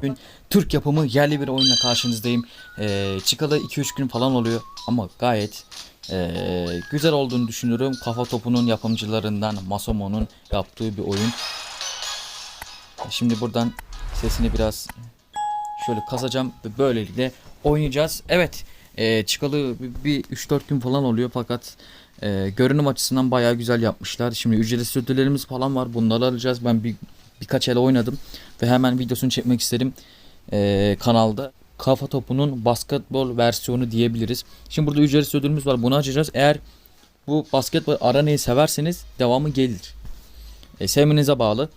Bugün Türk yapımı yerli bir oyunla karşınızdayım. Ee, çıkalı 2-3 gün falan oluyor ama gayet ee, güzel olduğunu düşünüyorum. Kafa Topu'nun yapımcılarından Masomo'nun yaptığı bir oyun. Şimdi buradan sesini biraz şöyle kasacağım ve böylelikle oynayacağız. Evet ee, çıkalı bir 3-4 gün falan oluyor fakat ee, görünüm açısından bayağı güzel yapmışlar. Şimdi ücretsiz ödüllerimiz falan var. Bunları alacağız. Ben bir birkaç el oynadım ve hemen videosunu çekmek isterim ee, kanalda. Kafa topunun basketbol versiyonu diyebiliriz. Şimdi burada ücretsiz ödülümüz var. Bunu açacağız. Eğer bu basketbol aranayı severseniz devamı gelir. E, sevmenize bağlı.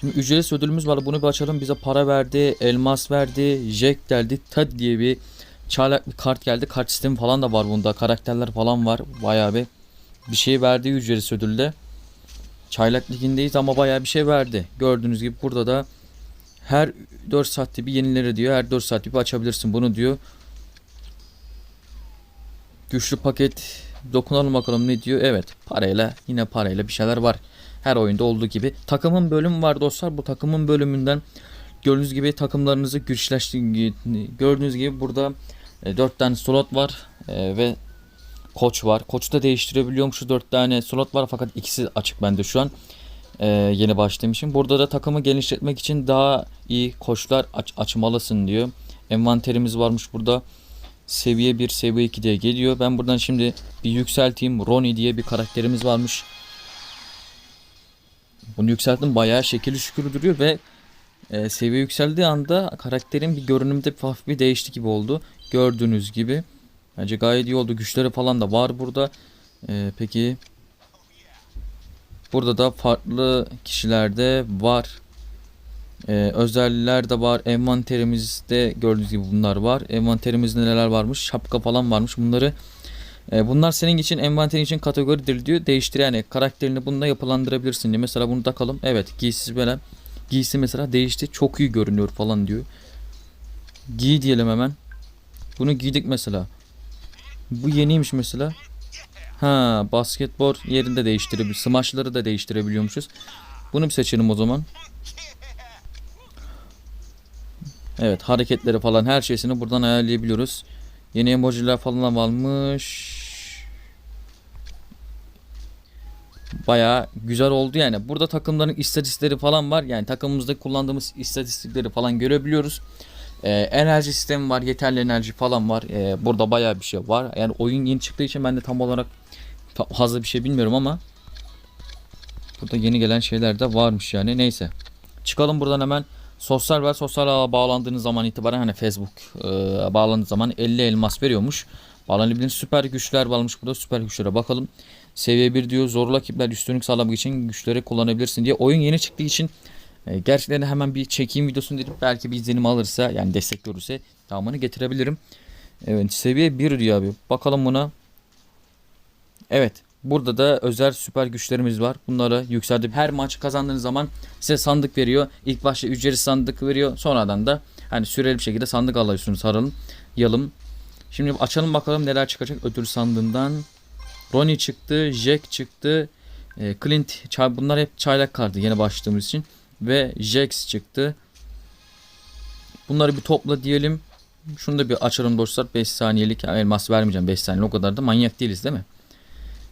Şimdi ücretsiz ödülümüz var. Bunu bir açalım. Bize para verdi, elmas verdi, jack geldi, tad diye bir çaylak bir kart geldi. Kart sistemi falan da var bunda. Karakterler falan var. Bayağı bir bir şey verdi ücretsiz ödülde. Çaylak ligindeyiz ama bayağı bir şey verdi. Gördüğünüz gibi burada da her 4 saatte bir yenileri diyor. Her 4 saatte bir açabilirsin bunu diyor. Güçlü paket dokunalım bakalım ne diyor. Evet parayla yine parayla bir şeyler var. Her oyunda olduğu gibi. Takımın bölümü var dostlar. Bu takımın bölümünden gördüğünüz gibi takımlarınızı güçleşti. Gördüğünüz gibi burada 4 tane slot var e, ve koç var. Koçu da değiştirebiliyormuşuz. 4 tane slot var fakat ikisi açık bende şu an. E, yeni başladığım için. Burada da takımı genişletmek için daha iyi koçlar aç- açmalısın diyor. Envanterimiz varmış burada. Seviye 1, seviye 2 diye geliyor. Ben buradan şimdi bir yükselteyim. Ronnie diye bir karakterimiz varmış. Bunu yükselttim. Bayağı şekilli şükür duruyor ve e, seviye yükseldiği anda karakterin bir görünümde hafif bir değişti gibi oldu. Gördüğünüz gibi. Bence gayet iyi oldu. Güçleri falan da var burada. E, peki burada da farklı kişilerde var. E, özellikler de var. Envanterimizde gördüğünüz gibi bunlar var. Envanterimizde neler varmış? Şapka falan varmış. Bunları e, bunlar senin için envanterin için kategoridir diyor. Değiştir yani karakterini bununla yapılandırabilirsin diyor. Mesela bunu takalım. Evet giysiz böyle giysi mesela değişti. Çok iyi görünüyor falan diyor. Giy diyelim hemen. Bunu giydik mesela. Bu yeniymiş mesela. Ha basketbol yerinde değiştirebilir. Smaçları da değiştirebiliyormuşuz. Bunu bir seçelim o zaman. Evet hareketleri falan her şeysini buradan ayarlayabiliyoruz. Yeni emojiler falan varmış. Baya güzel oldu yani. Burada takımların istatistikleri falan var. Yani takımımızda kullandığımız istatistikleri falan görebiliyoruz. Ee, enerji sistemi var, yeterli enerji falan var. Ee, burada baya bir şey var. Yani oyun yeni çıktığı için ben de tam olarak fazla bir şey bilmiyorum ama burada yeni gelen şeyler de varmış yani. Neyse. Çıkalım buradan hemen. Sosyal var. Sosyal ağa bağlandığınız zaman itibaren hani Facebook e, bağlandığı zaman 50 elmas veriyormuş. Bağlanabilen süper güçler varmış burada. Süper güçlere bakalım. Seviye 1 diyor. Zorlu rakipler üstünlük sağlamak için güçleri kullanabilirsin diye. Oyun yeni çıktığı için e, gerçekten hemen bir çekeyim videosunu dedim. Belki bir izlenim alırsa yani destek görürse devamını getirebilirim. Evet seviye 1 diyor abi. Bakalım buna. Evet. Burada da özel süper güçlerimiz var. Bunları yükseltip her maç kazandığınız zaman size sandık veriyor. İlk başta ücretsiz sandık veriyor. Sonradan da hani süreli bir şekilde sandık alıyorsunuz saralım. Yalım. Şimdi açalım bakalım neler çıkacak ödül sandığından. Ronnie çıktı, Jack çıktı, e, Clint, bunlar hep çaylak kartı yeni başladığımız için ve Jax çıktı. Bunları bir topla diyelim. Şunu da bir açalım dostlar. 5 saniyelik elmas vermeyeceğim 5 saniye o kadar da manyak değiliz değil mi?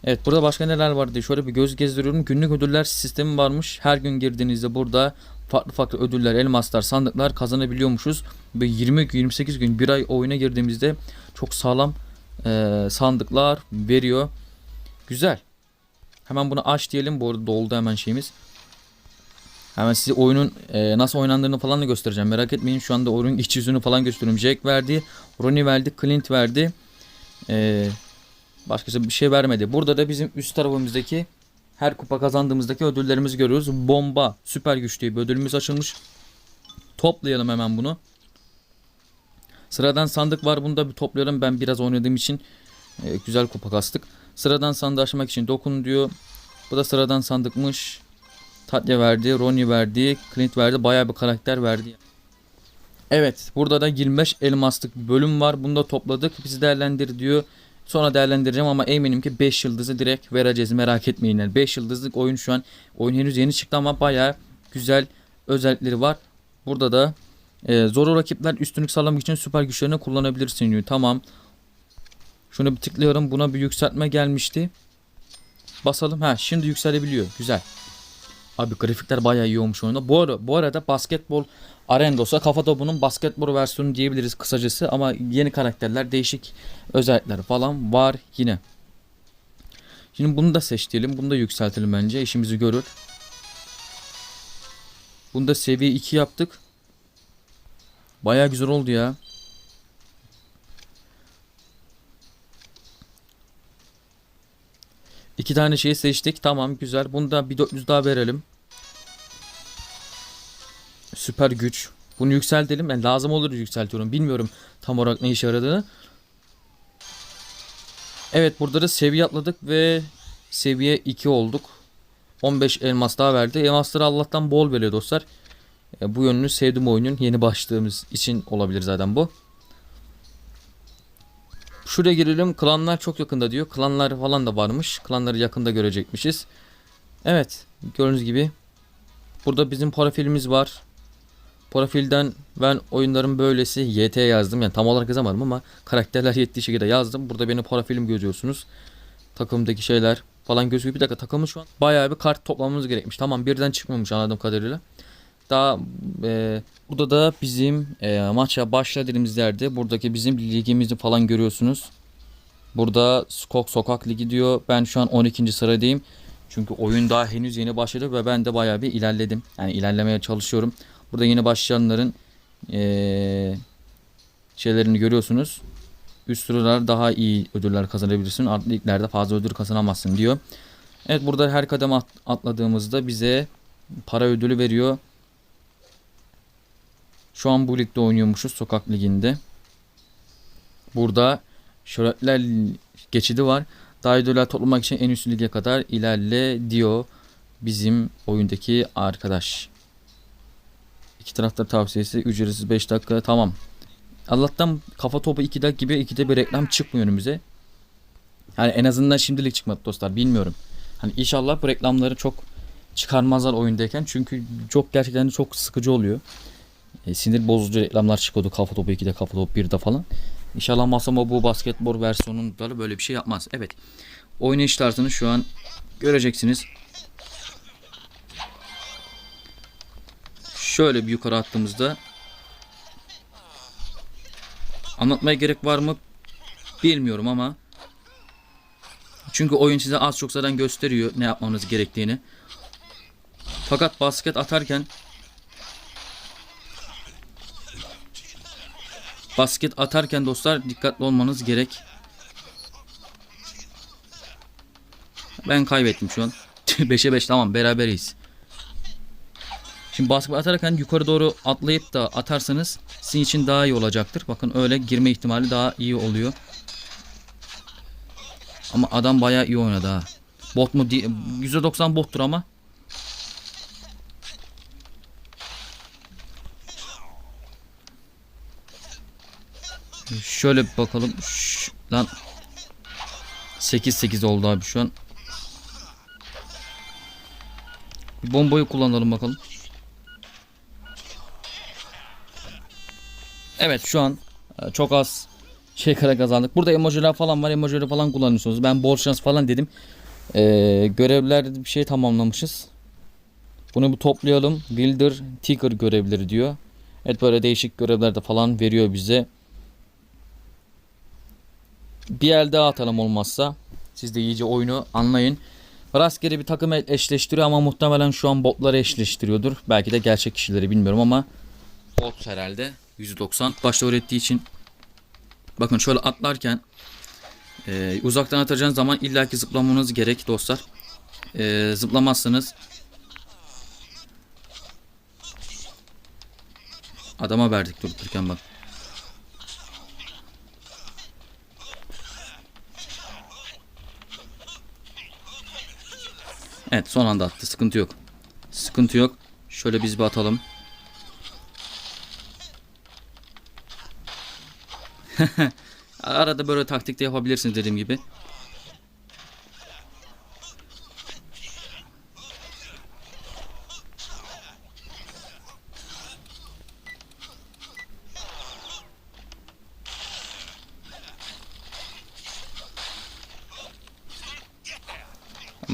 Evet burada başka neler var diye şöyle bir göz gezdiriyorum. Günlük ödüller sistemi varmış. Her gün girdiğinizde burada farklı farklı ödüller, elmaslar, sandıklar kazanabiliyormuşuz. Ve 20-28 gün bir ay oyuna girdiğimizde çok sağlam e, sandıklar veriyor. Güzel. Hemen bunu aç diyelim. Bu arada doldu hemen şeyimiz. Hemen size oyunun e, nasıl oynandığını falan da göstereceğim. Merak etmeyin. Şu anda oyunun iç yüzünü falan gösteriyorum. Jack verdi. Ronnie verdi. Clint verdi. E, başkası bir şey vermedi. Burada da bizim üst tarafımızdaki her kupa kazandığımızdaki ödüllerimizi görüyoruz. Bomba, süper güç diye bir ödülümüz açılmış. Toplayalım hemen bunu. Sıradan sandık var. Bunu da bir toplayalım. Ben biraz oynadığım için e, güzel kupa kastık. Sıradan sandığı açmak için dokun diyor. Bu da sıradan sandıkmış. Tatya verdi, Ronnie verdi, Clint verdi. Bayağı bir karakter verdi. Evet, burada da 25 elmaslık bölüm var. Bunu da topladık. Bizi değerlendir diyor. Sonra değerlendireceğim ama eminim ki 5 yıldızı direkt vereceğiz. Merak etmeyin. Yani 5 yıldızlık oyun şu an. Oyun henüz yeni çıktı ama bayağı güzel özellikleri var. Burada da Ee, zor rakipler üstünlük sağlamak için süper güçlerini kullanabilirsin diyor. Tamam. Şunu bir tıklıyorum. Buna bir yükseltme gelmişti. Basalım. Ha şimdi yükselebiliyor. Güzel. Abi grafikler bayağı iyi olmuş oyunda. Bu, ara, bu arada basketbol Arendos'a kafa topunun basketbol versiyonu diyebiliriz kısacası ama yeni karakterler, değişik özellikler falan var yine. Şimdi bunu da seçtirelim. Bunu da yükseltelim bence. İşimizi görür. Bunu da seviye 2 yaptık. Bayağı güzel oldu ya. İki tane şeyi seçtik. Tamam güzel. Bunu da bir 400 daha verelim. Süper güç. Bunu yükseltelim. Yani lazım olur yükseltiyorum. Bilmiyorum tam olarak ne işe yaradığını. Evet burada da seviye atladık ve seviye 2 olduk. 15 elmas daha verdi. Elmasları Allah'tan bol veriyor dostlar. E, bu yönünü sevdim oyunun. Yeni başladığımız için olabilir zaten bu. Şuraya girelim. Klanlar çok yakında diyor. Klanlar falan da varmış. Klanları yakında görecekmişiz. Evet. Gördüğünüz gibi. Burada bizim profilimiz var. Profilden ben oyunların böylesi YT yazdım. Yani tam olarak yazamadım ama karakterler yettiği şekilde yazdım. Burada benim profilim görüyorsunuz. Takımdaki şeyler falan gözüküyor. Bir dakika takımı şu an bayağı bir kart toplamamız gerekmiş. Tamam birden çıkmamış anladığım kadarıyla. Daha e, burada da bizim e, maça başladığımız yerde buradaki bizim ligimizi falan görüyorsunuz. Burada Skok Sokak Ligi diyor. Ben şu an 12. sıradayım. Çünkü oyun daha henüz yeni başladı ve ben de bayağı bir ilerledim. Yani ilerlemeye çalışıyorum. Burada yeni başlayanların e, şeylerini görüyorsunuz. Üst sıralar daha iyi ödüller kazanabilirsin. Alt liglerde fazla ödül kazanamazsın diyor. Evet burada her kademe at- atladığımızda bize para ödülü veriyor. Şu an bu ligde oynuyormuşuz sokak liginde. Burada şöhretler geçidi var. Daha toplamak için en üst lige kadar ilerle diyor bizim oyundaki arkadaş. İki tarafta tavsiyesi ücretsiz 5 dakika tamam. Allah'tan kafa topu 2 dakika gibi 2'de bir reklam çıkmıyor önümüze. Yani en azından şimdilik çıkmadı dostlar bilmiyorum. Hani inşallah bu reklamları çok çıkarmazlar oyundayken çünkü çok gerçekten çok sıkıcı oluyor. E, sinir bozucu reklamlar çıkıyordu kafa topu 2'de kafa topu 1'de falan. İnşallah Masamo bu basketbol versiyonunda böyle bir şey yapmaz. Evet. Oynayış tarzını şu an göreceksiniz. Şöyle bir yukarı attığımızda anlatmaya gerek var mı bilmiyorum ama çünkü oyun size az çok zaten gösteriyor ne yapmanız gerektiğini. Fakat basket atarken basket atarken dostlar dikkatli olmanız gerek. Ben kaybettim şu an. 5'e 5 tamam beraberiz. Şimdi basket atarken yukarı doğru atlayıp da atarsanız sizin için daha iyi olacaktır. Bakın öyle girme ihtimali daha iyi oluyor. Ama adam bayağı iyi oynadı ha. Bot mu? di- %90 bottur ama. Şöyle bir bakalım. Şş, lan 8-8 oldu abi şu an. Bir bombayı kullanalım bakalım. Evet şu an e, çok az şey kara kazandık. Burada emojiler falan var. Emojileri falan kullanıyorsunuz. Ben bol şans falan dedim. Ee, görevlerde bir şey tamamlamışız. Bunu bir toplayalım. Builder Tiger görevleri diyor. Evet böyle değişik görevler de falan veriyor bize. Bir el daha atalım olmazsa. Siz de iyice oyunu anlayın. Rastgele bir takım eşleştiriyor ama muhtemelen şu an botları eşleştiriyordur. Belki de gerçek kişileri bilmiyorum ama bot herhalde. 190 başta öğrettiği için bakın şöyle atlarken e, uzaktan atacağınız zaman illaki zıplamanız gerek dostlar. E, zıplamazsanız adama verdik durup bak. Evet son anda attı. Sıkıntı yok. Sıkıntı yok. Şöyle biz bir atalım. Arada böyle taktik de yapabilirsiniz dediğim gibi.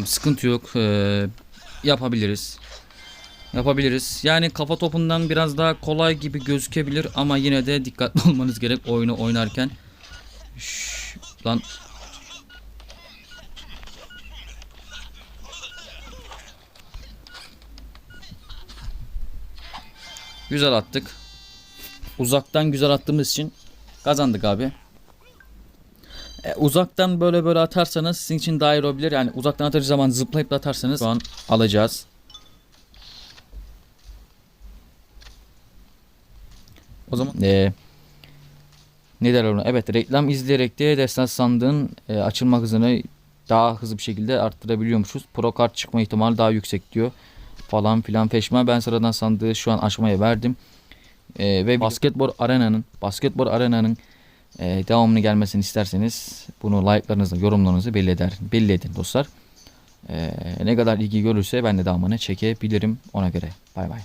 Sıkıntı yok. Ee, yapabiliriz. Yapabiliriz. Yani kafa topundan biraz daha kolay gibi gözükebilir ama yine de dikkatli olmanız gerek oyunu oynarken. Şşş, lan Güzel attık. Uzaktan güzel attığımız için kazandık abi. E, uzaktan böyle böyle atarsanız sizin için daha iyi olabilir. Yani uzaktan atacağı zaman zıplayıp da atarsanız şu an alacağız. O zaman e, ne derler ona? Evet reklam izleyerek de destan sandığın e, açılma hızını daha hızlı bir şekilde arttırabiliyormuşuz. Pro kart çıkma ihtimali daha yüksek diyor. Falan filan peşme. Ben sıradan sandığı şu an açmaya verdim. E, ve basketbol arenanın basketbol arenanın e, devamını gelmesini isterseniz bunu like'larınızla yorumlarınızı belli, eder, belli edin dostlar. E, ne kadar ilgi görürse ben de devamını çekebilirim ona göre. Bay bay.